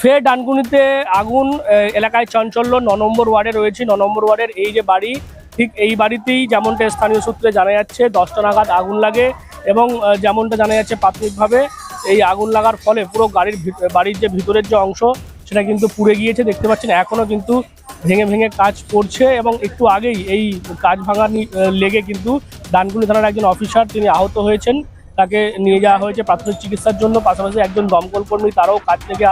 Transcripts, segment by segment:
ফের ডানকুনিতে আগুন এলাকায় চাঞ্চল্য, ন নম্বর ওয়ার্ডে রয়েছে, ন নম্বর ওয়ার্ডের এই যে বাড়ি, ঠিক এই বাড়িতেই যেমনটা স্থানীয় সূত্রে জানা যাচ্ছে, দশটা নাগাদ আগুন লাগে এবং যেমনটা জানা যাচ্ছে প্রাথমিকভাবে, এই আগুন লাগার ফলে পুরো গাড়ির বাড়ির যে ভিতরের যে অংশ, সেটা কিন্তু পুড়ে গিয়েছে, দেখতে পাচ্ছেন এখনও কিন্তু ভেঙে ভেঙে কাজ করছে এবং একটু আগেই এই কাজ ভাঙা লেগে কিন্তু ডানকুনি থানার একজন অফিসার তিনি আহত হয়েছেন। তাকে নিয়ে যাওয়া হয়েছে প্রাথমিক চিকিৎসার জন্য। পাশাপাশি একজন দমকল কর্মী তারাও কাজ থেকে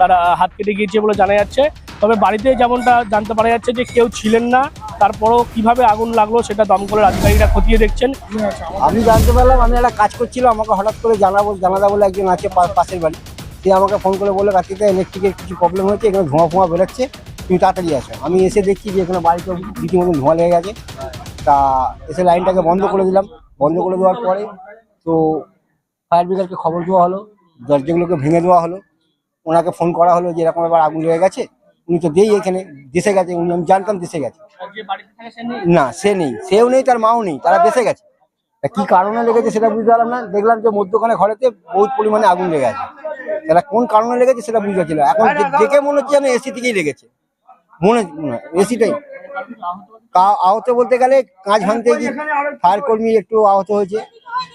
তারা হাত কেটে গিয়েছে বলে জানা যাচ্ছে। তবে বাড়িতে যেমনটা জানতে পারা যাচ্ছে যে কেউ ছিলেন না, তারপরও কীভাবে আগুন লাগল সেটা দমকলের আধিকারিকরা খতিয়ে দেখছেন। আমি জানতে পারলাম, আমি একটা কাজ করছিলাম, আমাকে হঠাৎ করে জানাব, জানাদা বলে একজন আছে পাশের বাড়ি। সে আমাকে ফোন করে বলে রাত্রিতে ইলেকট্রিকের কিছু প্রবলেম হয়েছে, এখানে ধোঁয়া ফোঁয়া বেরোচ্ছে, তুমি তাড়াতাড়ি আসো। আমি এসে দেখছি যে এখানে বাড়িতে রীতিমতো ধোঁয়া লেগে গেছে। তা এসে লাইনটাকে বন্ধ করে দিলাম। বন্ধ করে দেওয়ার পরে তো ফায়ার ব্রিগেডকে খবর দেওয়া হলো, দরজাগুলোকে ভেঙে দেওয়া হলো। ওনাকে ফোন করা হলো যে এরকম এবার আগুন লেগে গেছে। উনি তো দেই এখানে, দেশে গেছে, উনি আমি জানতাম দেশে গেছে। না, সে নেই, সেও নেই, তার মাও নেই, তারা দেশে গেছে। কি কারণে লেগেছে সেটা বুঝতে পারলাম না। দেখলাম যে মধ্যখানে ঘরেতে বহুত পরিমাণে আগুন লেগে আছে। তারা কোন কারণে লেগেছে সেটা বুঝতে পারছি না। এখন দেখে মনে হচ্ছে যেন এসি থেকেই লেগেছে। মনে এসিটাই। আহত বলতে গেলে কাজ ভাঙতে গিয়ে ফায়ার কর্মী একটু আহত হয়েছে।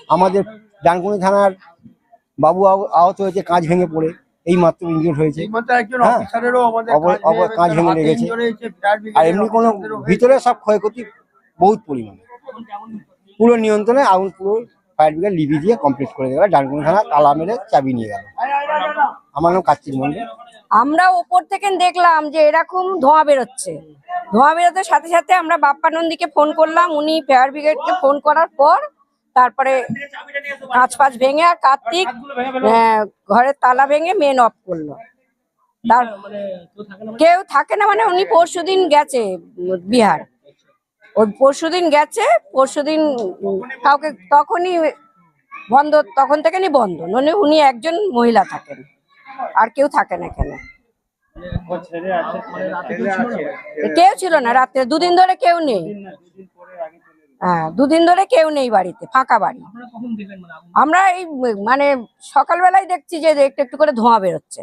আমাদের ডানকুনি থানার বাবু আহ- আহত হয়েছে কাঁচ ভেঙে পড়ে। এই মাত্র ইনজুর হয়েছে। এইমাত্র একজন হ্যাঁ। অফিসারেরও আমাদের অব- কাজ ভেঙে লেগেছে। আর এমনি কোনো ভিতরে সব ক্ষয়ক্ষতি বহুত পরিমাণে। পুরো নিয়ন্ত্রণে আগুন পুরো ফায়ার ব্রিগেড লিবি দিয়ে কমপ্লিট করে দেবে ডানকুনি থানা তালা মেরে চাবি নিয়ে গেল। আমার নাম কার্তিক মন্ডল আমরা ওপর থেকে দেখলাম যে এরকম ধোঁয়া বেরোচ্ছে। ধোঁয়া বেরোতে সাথে সাথে আমরা বাপ্পা নন্দীকে ফোন করলাম। উনি ফায়ার ব্রিগেডকে ফোন করার পর তারপরে কাঁচ পাঁচ ভেঙে আর কার্তিক আহ, ঘরের তালা ভেঙে মেন অফ করল। তার কেউ থাকে না মানে উনি পরশুদিন গেছে বিহার। ওই পরশুদিন গেছে পরশুদিন উম, কাউকে তখনই বন্ধ তখন থেকে নি বন্ধ। নইলে উনি একজন মহিলা থাকেন আর কেউ থাকে না এখানে। কেউ ছিল না রাত্রে দুদিন ধরে কেউ নেই। হ্যাঁ দুদিন ধরে কেউ নেই বাড়িতে ফাঁকা বাড়ি। আমরা এই মানে সকালবেলায় দেখছি যে একটু একটু করে ধোঁয়া বেরোচ্ছে।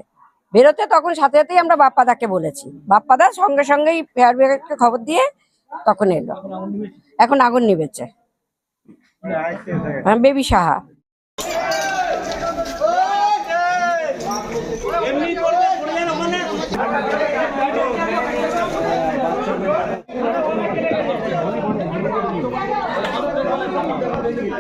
বেরোতে তখন সাথে সাথেই আমরা বাপ্পাদাকে বলেছি। বাপ্পাদা সঙ্গে সঙ্গেই ফেয়ার ব্রিগেডকে খবর দিয়ে তখন এলো। এখন আগুন নিবেছে হ্যাঁ, বেবি সাহা নিচু করো, হাতটা নিচু করো।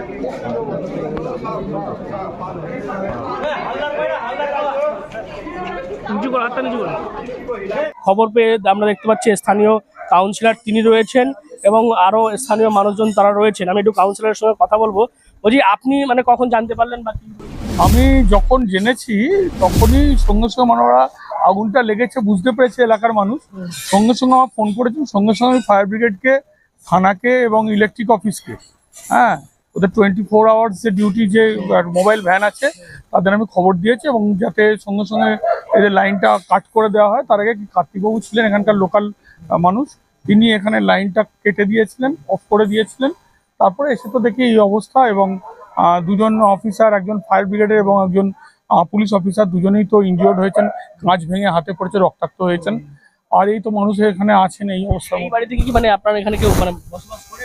খবর পেয়ে আমরা দেখতে পাচ্ছি স্থানীয় কাউন্সিলর তিনি রয়েছেন এবং আরও স্থানীয় মানুষজন তারা রয়েছেন। আমি একটু কাউন্সিলরের সঙ্গে কথা বলব। বলছি, আপনি মানে কখন জানতে পারলেন বা আমি যখন জেনেছি, তখনই সঙ্গে সঙ্গে মানে ওরা আগুনটা লেগেছে, বুঝতে পেরেছে এলাকার মানুষ। সঙ্গে সঙ্গে আমার ফোন করেছেন সঙ্গে সঙ্গে ফায়ার ব্রিগেডকে থানাকে এবং ইলেকট্রিক অফিসকে হ্যাঁ ওদের টোয়েন্টি ফোর আওয়ার্স যে ডিউটি যে মোবাইল ভ্যান আছে, তাদের আমি খবর দিয়েছি এবং যাতে সঙ্গে সঙ্গে এদের লাইনটা কাট করে দেওয়া হয়, তার আগে কার্তিকবাবু ছিলেন এখানকার লোকাল মানুষ, তিনি এখানে লাইনটা কেটে দিয়েছিলেন অফ করে দিয়েছিলেন তারপরে এসে তো দেখি এই অবস্থা এবং দুজন অফিসার একজন ফায়ার ব্রিগেডের এবং একজন পুলিশ অফিসার দুজনেই তো ইনজিওর্ড হয়েছেন, কাঁচ ভেঙে হাতে পড়েছে, রক্তাক্ত হয়েছেন আর এই তো মানুষ এখানে আছেন, এই অবস্থা এই মধ্যে। বাড়ি থেকে কি মানে আপনার এখানে কেউ মানে বসবাস করে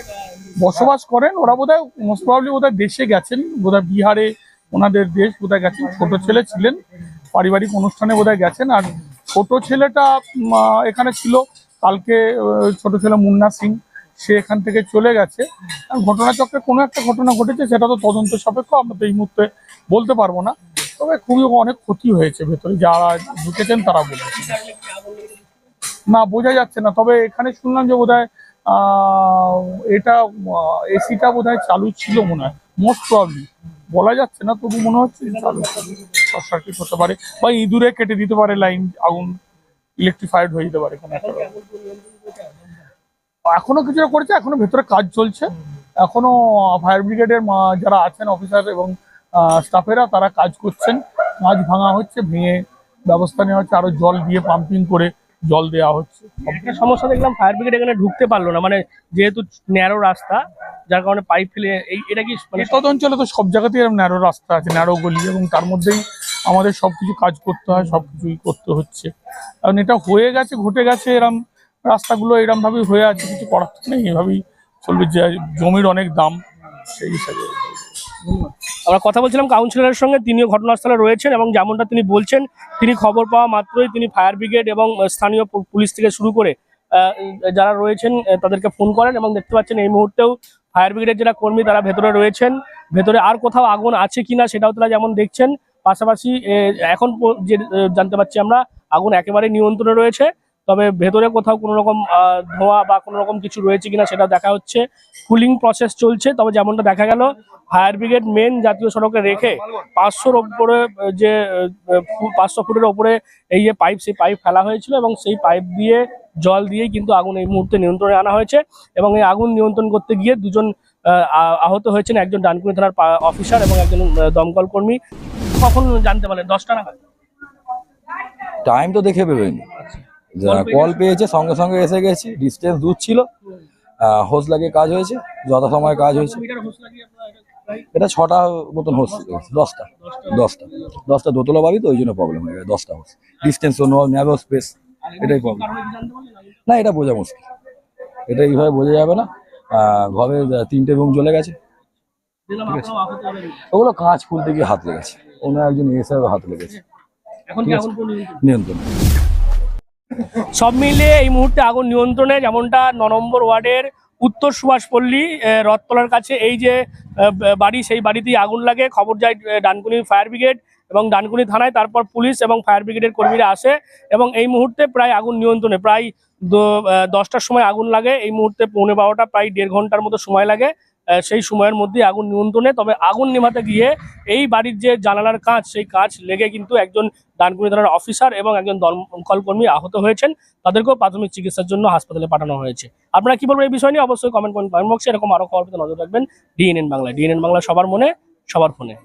বসবাস করেন, ওরা বোধহয় মোস্ট প্রবলি বোধহয় দেশে গেছেন, বোধহয় বিহারে ওনাদের দেশ বোধহয় গেছেন। ছোট ছেলে ছিলেন, পারিবারিক অনুষ্ঠানে বোধহয় গেছেন। আর ছোট ছেলেটা এখানে ছিল, কালকে ছোট ছেলে মুন্না সিং, সে এখান থেকে চলে গেছে। ঘটনাচক্রে কোনো একটা ঘটনা ঘটেছে, সেটা তো তদন্ত সাপেক্ষ, আমরা তো এই মুহূর্তে বলতে পারব না। তবে খুবই অনেক ক্ষতি হয়েছে ভেতরে, যারা ঢুকেছেন তারা বলেছেন। না, বোঝা যাচ্ছে না, তবে এখানে শুনলাম যে বোধহয় এটা এসিটা বোধহয় চালু ছিল মনে হয়। মোস্ট প্রবলি বলা যাচ্ছে না, তবু মনে হচ্ছে চালু। শর্ট সার্কিট হতে পারে, বা ইঁদুরে কেটে দিতে পারে লাইন আগুন ইলেকট্রিফাইড হয়ে যেতে পারে কোনো একটা এখনও কিছুটা করেছে, এখনও ভেতরে কাজ চলছে। এখনও ফায়ার ব্রিগেডের যারা আছেন অফিসার এবং স্টাফেরা তারা কাজ করছেন। কাজ ভাঙা হচ্ছে, ভেঙে ব্যবস্থা নেওয়া হচ্ছে, আরও জল দিয়ে পাম্পিং করে জল দেওয়া হচ্ছে। একটা সমস্যা দেখলাম ফায়ার ব্রিগেড এখানে ঢুকতে পারল না মানে যেহেতু ন্যারো রাস্তা যার কারণে পাইপ ফেলে এই এটা কি মানে এসব অঞ্চলে তো সব জায়গাতেই এরকম ন্যারো রাস্তা আছে ন্যারো গলি এবং তার মধ্যেই আমাদের সব কিছু কাজ করতে হয় সব কিছুই করতে হচ্ছে। কারণ এটা হয়ে গেছে ঘটে গেছে এরম রাস্তাগুলো এরম ভাবেই হয়ে আছে কিছু করার তো নেই এভাবেই চলবে। যে জমির অনেক দাম সেই হিসাবে। আমরা কথা বলছিলাম কাউন্সিলরের সঙ্গে, তিনিও ঘটনাস্থলে রয়েছেন এবং যেমনটা তিনি বলছেন, তিনি খবর পাওয়া মাত্রই তিনি ফায়ার ব্রিগেড এবং স্থানীয় পুলিশ থেকে শুরু করে যারা রয়েছেন তাদেরকে ফোন করেন এবং দেখতে পাচ্ছেন এই মুহূর্তেও ফায়ার ব্রিগেডের যারা কর্মী তারা ভেতরে রয়েছেন। ভেতরে আর কোথাও আগুন আছে কিনা সেটাও তারা যেমন দেখছেন, পাশাপাশি এখন যে জানতে পারছি আমরা, আগুন একেবারে নিয়ন্ত্রণে রয়েছে। তবে ভেতরে কোথাও কোনো রকম ধোঁয়া বা কোনো রকম কিছু রয়েছে কিনা সেটা দেখা হচ্ছে। কুলিং প্রসেস চলছে তবে যেমনটা দেখা গেল ফায়ার ব্রিগেড মেন জাতীয় সড়কে রেখে পাঁচশোর ওপরে যে পাঁচশো ফুটের ওপরে এই যে পাইপ সেই পাইপ ফেলা হয়েছিল এবং সেই পাইপ দিয়ে জল দিয়েই কিন্তু আগুন এই মুহূর্তে নিয়ন্ত্রণে আনা হয়েছে এবং এই আগুন নিয়ন্ত্রণ করতে গিয়ে দুজন আহত হয়েছেন একজন ডানকুনি থানার অফিসার এবং একজন দমকল কর্মী। কখন জানতে পারলেন? দশটা নাগাদ? টাইম তো দেখে পেয়ে কল পেয়েছে সঙ্গে সঙ্গে এসে গেছি ডিস্টেন্স দূর ছিল। হোস লাগিয়ে কাজ হয়েছে যথাসময়ে কাজ হয়েছে। এটা ছটা মতন হোস দশটা দশটা দশটা দোতলা বাড়ি তো ওই জন্য প্রবলেম হয়ে গেছে দশটা hose distance no narrow space এটাই প্রবলেম? না এটা বোঝা মুশকিল। এটা এইভাবে বোঝা যাবে না। ঘরে তিনটে রুম জ্বলে গেছে। ওগুলো কাঁচ খুলতে গিয়ে হাত লেগেছে। অন্য একজন এসে হাত লেগেছে। নিয়ন্ত্রণে? সব মিলিয়ে এই মুহূর্তে আগুন নিয়ন্ত্রণে, যেমনটা ন নম্বর ওয়ার্ডের উত্তর সুভাষপল্লী রথতলার কাছে এই যে বাড়ি, সেই বাড়িতেই আগুন লাগে। খবর যায় ডানকুনি ফায়ার ব্রিগেড এবং ডানকুনি থানায়, তারপর পুলিশ এবং ফায়ার ব্রিগেডের কর্মীরা আসে এবং এই মুহূর্তে প্রায় আগুন নিয়ন্ত্রণে, প্রায় দশটার সময় আগুন লাগে। এই মুহূর্তে পৌনে বারোটা, প্রায় দেড় ঘণ্টার মতো সময় লাগে। সেই সময়ের মধ্যে আগুন নিয়ন্ত্রণে, তবে আগুন নেভাতে গিয়ে এই বাড়ির যে জানালার কাজ সেই কাজ লেগে কিন্তু একজন ডানকুনি থানার অফিসার এবং একজন দমকল কর্মী আহত হয়েছেন। তাদেরকেও প্রাথমিক চিকিৎসার জন্য হাসপাতালে পাঠানো হয়েছে। আপনারা কি বলবেন এই বিষয় নিয়ে? অবশ্যই কমেন্ট করেন কমেন্ট বক্সে এরকম আরও খবর নজর রাখবেন। ডিএনএন বাংলা ডিএনএন বাংলা সবার মনে, সবার ফোনে।